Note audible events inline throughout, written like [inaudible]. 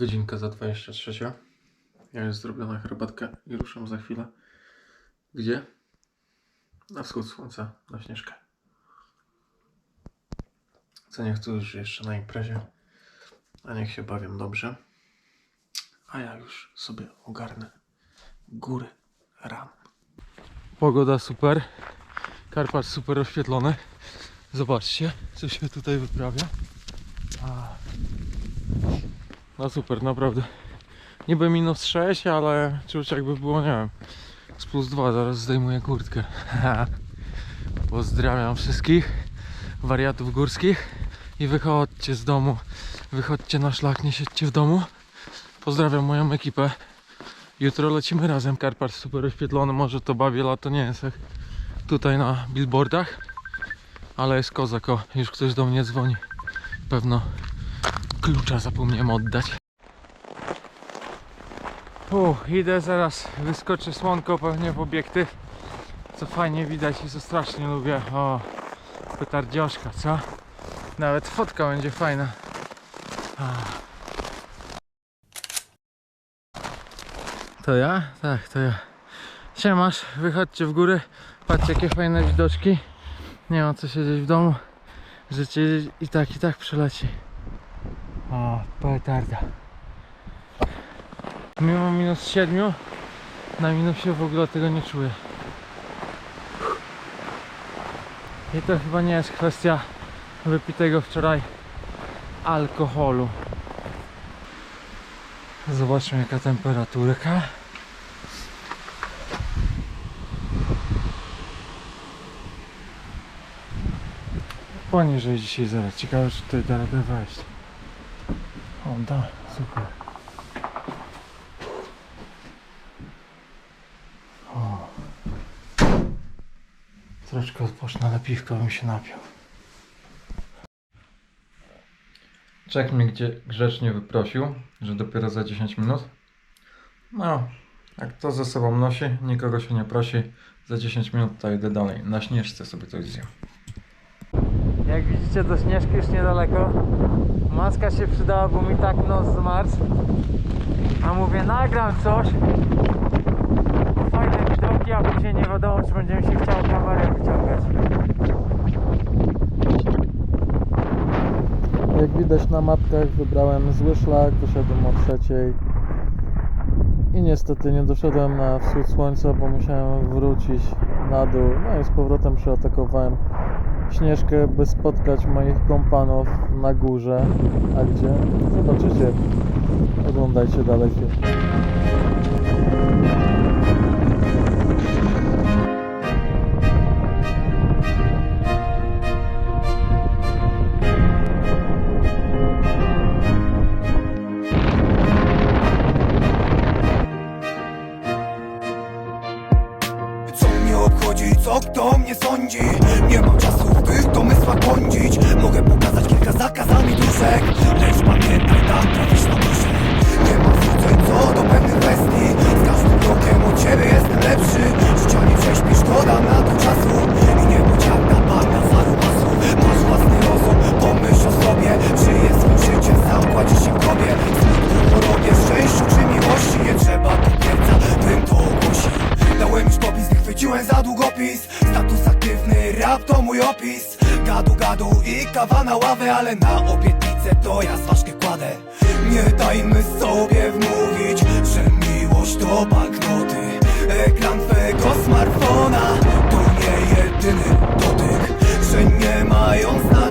Godzinka za 23. Ja jest zrobiona herbatka i ruszam za chwilę. Gdzie? Na wschód słońca, na Śnieżkę. Co nie chcę już jeszcze na imprezie. A niech się bawią dobrze. A ja już sobie ogarnę góry ran. Pogoda super. Karpacz super oświetlony. Zobaczcie, co się tutaj wyprawia. No super, naprawdę. Niby minus 6, ale czuć jakby było, nie wiem, z plus 2. Zaraz zdejmuję kurtkę. [laughs] Pozdrawiam wszystkich wariatów górskich i wychodźcie z domu. Wychodźcie na szlak, nie siedźcie w domu. Pozdrawiam moją ekipę. Jutro lecimy razem. Karpacz super oświetlony, może to bawię, lato nie jest jak tutaj na billboardach. Ale jest kozak, o, już ktoś do mnie dzwoni. Pewno klucza zapomniałem oddać. Uff, idę zaraz, wyskoczy słonko pewnie w obiekty. Co fajnie widać i co strasznie lubię. O, petardzioszka, co? Nawet fotka będzie fajna. To ja? Tak, to ja. Siemasz, wychodźcie w górę. Patrzcie jakie fajne widoczki. Nie ma co siedzieć w domu. Życie i tak, i tak przyleci. O, petarda. Mimo minus 7 na minusie w ogóle tego nie czuję. I to chyba nie jest kwestia wypitego wczoraj alkoholu. Zobaczmy jaka temperaturka. Poniżej dzisiaj zaraz. Ciekawe czy tutaj da radę wejść. O da, super. O. Troszkę odpocznę, ale bym się napił. Czek mnie gdzie grzecznie wyprosił, że dopiero za 10 minut. No, jak to ze sobą nosi, nikogo się nie prosi. Za 10 minut to idę dalej. Na śnieżce sobie coś zjem. Jak widzicie, do śnieżki już niedaleko. Maska się przydała, bo mi tak nos zmarzł. A mówię, nagram coś. Fajne widoki, a później nie wiadomo, czy będzie mi się chciało kamerę wyciągać. Jak widać na mapkach wybrałem zły szlak, wyszedłem o trzeciej i niestety nie doszedłem na wschód słońca, bo musiałem wrócić na dół. No i z powrotem przeatakowałem Śnieżkę, by spotkać moich kompanów na górze. A gdzie? Zobaczycie. Oglądajcie dalej film. Obchodzi, co kto mnie sądzi. Nie mam czasu w tych domysłach błądzić Mogę pokazać kilka zakazami duszek Lecz pamiętaj, tam trafisz na duszę Nie mam złudzeń co do pewnych kwestii Z każdym krokiem od ciebie jestem lepszy. Życia nie prześpisz, dam na to mój opis. Gadu gadu i kawa na ławę Ale na obietnicę to ja zważkę kładę. Nie dajmy sobie wmówić Że miłość to banknoty. Ekran twego smartfona To nie jedyny dotyk Że nie mają znaczenia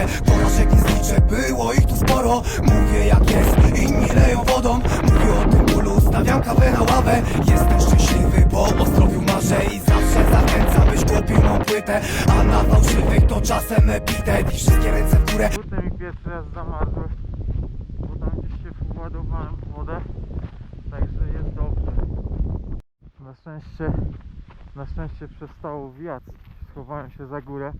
artystę Porażek nie zliczę, było ich tu sporo. Mówię jak jest, inni leją wodą. Mówię o tym bólu, stawiam kawę na ławę. Jestem szczęśliwy, bo o zdrowiu marzę I zawsze zachęcam, byś kupił mą płytę. A na fałszywych to czasem epitet I wszystkie ręce w górę. Kurde mi pierwszy raz zamarzły, bo tam gdzieś się władowałem w wodę, także jest dobrze. Na szczęście, na szczęście przestało wiać, schowałem się za górę,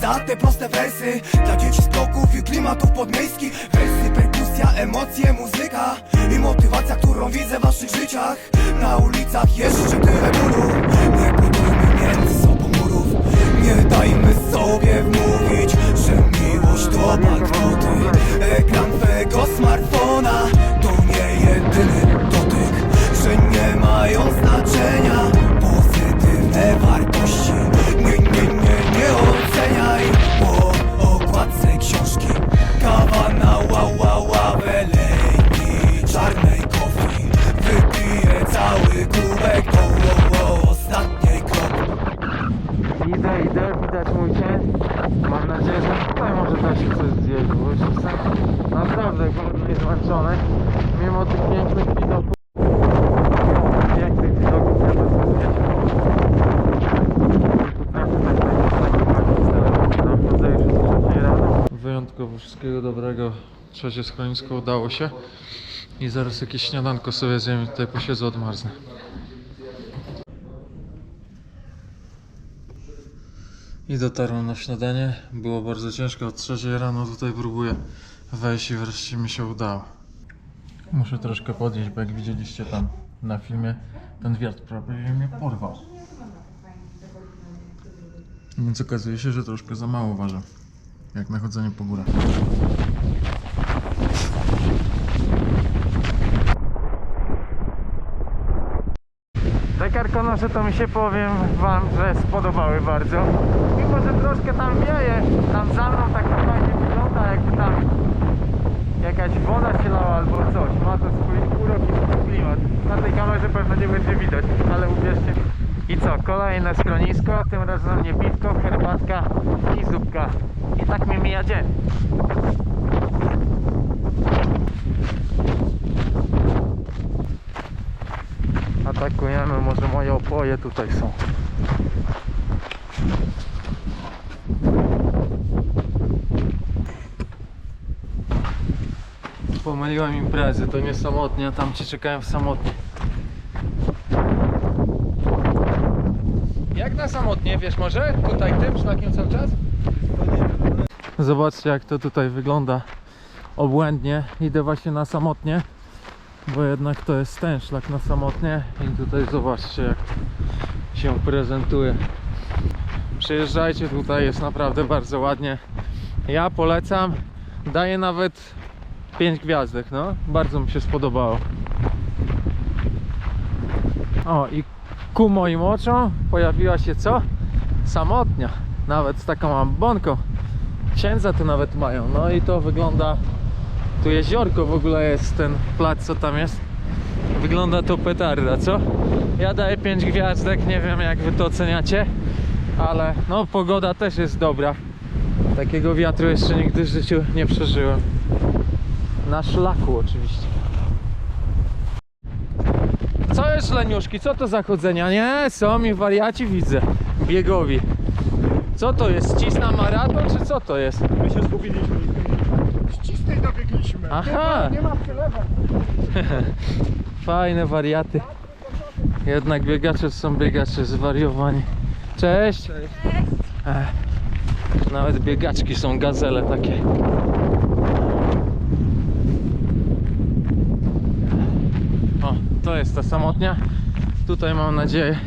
Za te proste wersy Dla dzieci z bloków i klimatów podmiejskich. Wersy, perkusja, emocje, muzyka I motywacja, którą widzę w waszych życiach. Na ulicach jeszcze tyle bólu. Nie budujmy między sobą murów. Nie dajmy sobie wmówić Że miłość to banknoty. Ekran twego smartfona Wszystkiego dobrego. Trzecie schronisko udało się. I zaraz jakieś śniadanko sobie zjem tutaj posiedzę odmarznę. I dotarłem na śniadanie. Było bardzo ciężko. Od 3 rano tutaj próbuję wejść i wreszcie mi się udało. Muszę troszkę podjeść, bo jak widzieliście tam na filmie, ten wiatr prawie mnie porwał. Więc okazuje się, że troszkę za mało waży. Jak na chodzenie po górach. Te karkonosze to mi się powiem wam, że spodobały bardzo. Mimo, że troszkę tam wieje, tam za mną tak fajnie wygląda, jakby tam jakaś woda się lała albo coś. Ma to swój urok i swój klimat. Na tej kamerze pewno nie będzie widać, ale uwierzcie. I co, kolejne schronisko, tym razem nie i zupka. I tak mi mija dzień. Atakujemy, może moje opoje tutaj są. Pomyliłem imprezy, to nie samotnie, a tam ci czekają w samotnie. Jak na samotnie, wiesz może? Tutaj tym szlakiem cały czas? Zobaczcie jak to tutaj wygląda obłędnie. Idę właśnie na samotnie, bo jednak to jest ten szlak na samotnie i tutaj zobaczcie jak się prezentuje. Przyjeżdżajcie tutaj, jest naprawdę bardzo ładnie. Ja polecam, daję nawet 5 gwiazdek, no. Bardzo mi się spodobało. O i ku moim oczom pojawiła się co? Samotnia. Nawet z taką ambonką. Księdza tu nawet mają. No i to wygląda. Tu jeziorko w ogóle jest ten plac co tam jest. Wygląda to petarda, co? Ja daję 5 gwiazdek, nie wiem jak wy to oceniacie, ale no pogoda też jest dobra. Takiego wiatru jeszcze nigdy w życiu nie przeżyłem. Na szlaku oczywiście. Co jest leniuszki? Co to za chodzenia? Nie, są mi wariaci widzę. Biegowi. Co to jest? Cisna maraton czy co to jest? My się zgubiliśmy. Ścisnej dobiegliśmy. Aha. Nie ma, nie ma przelewu. [laughs] Fajne wariaty. Jednak biegacze są biegacze zwariowani. Cześć. Ech. Nawet biegaczki są gazele takie. O, to jest ta samotnia. Tutaj mam nadzieję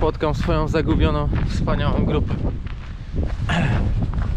spotkam swoją zagubioną, wspaniałą grupę. Evet. [clears throat]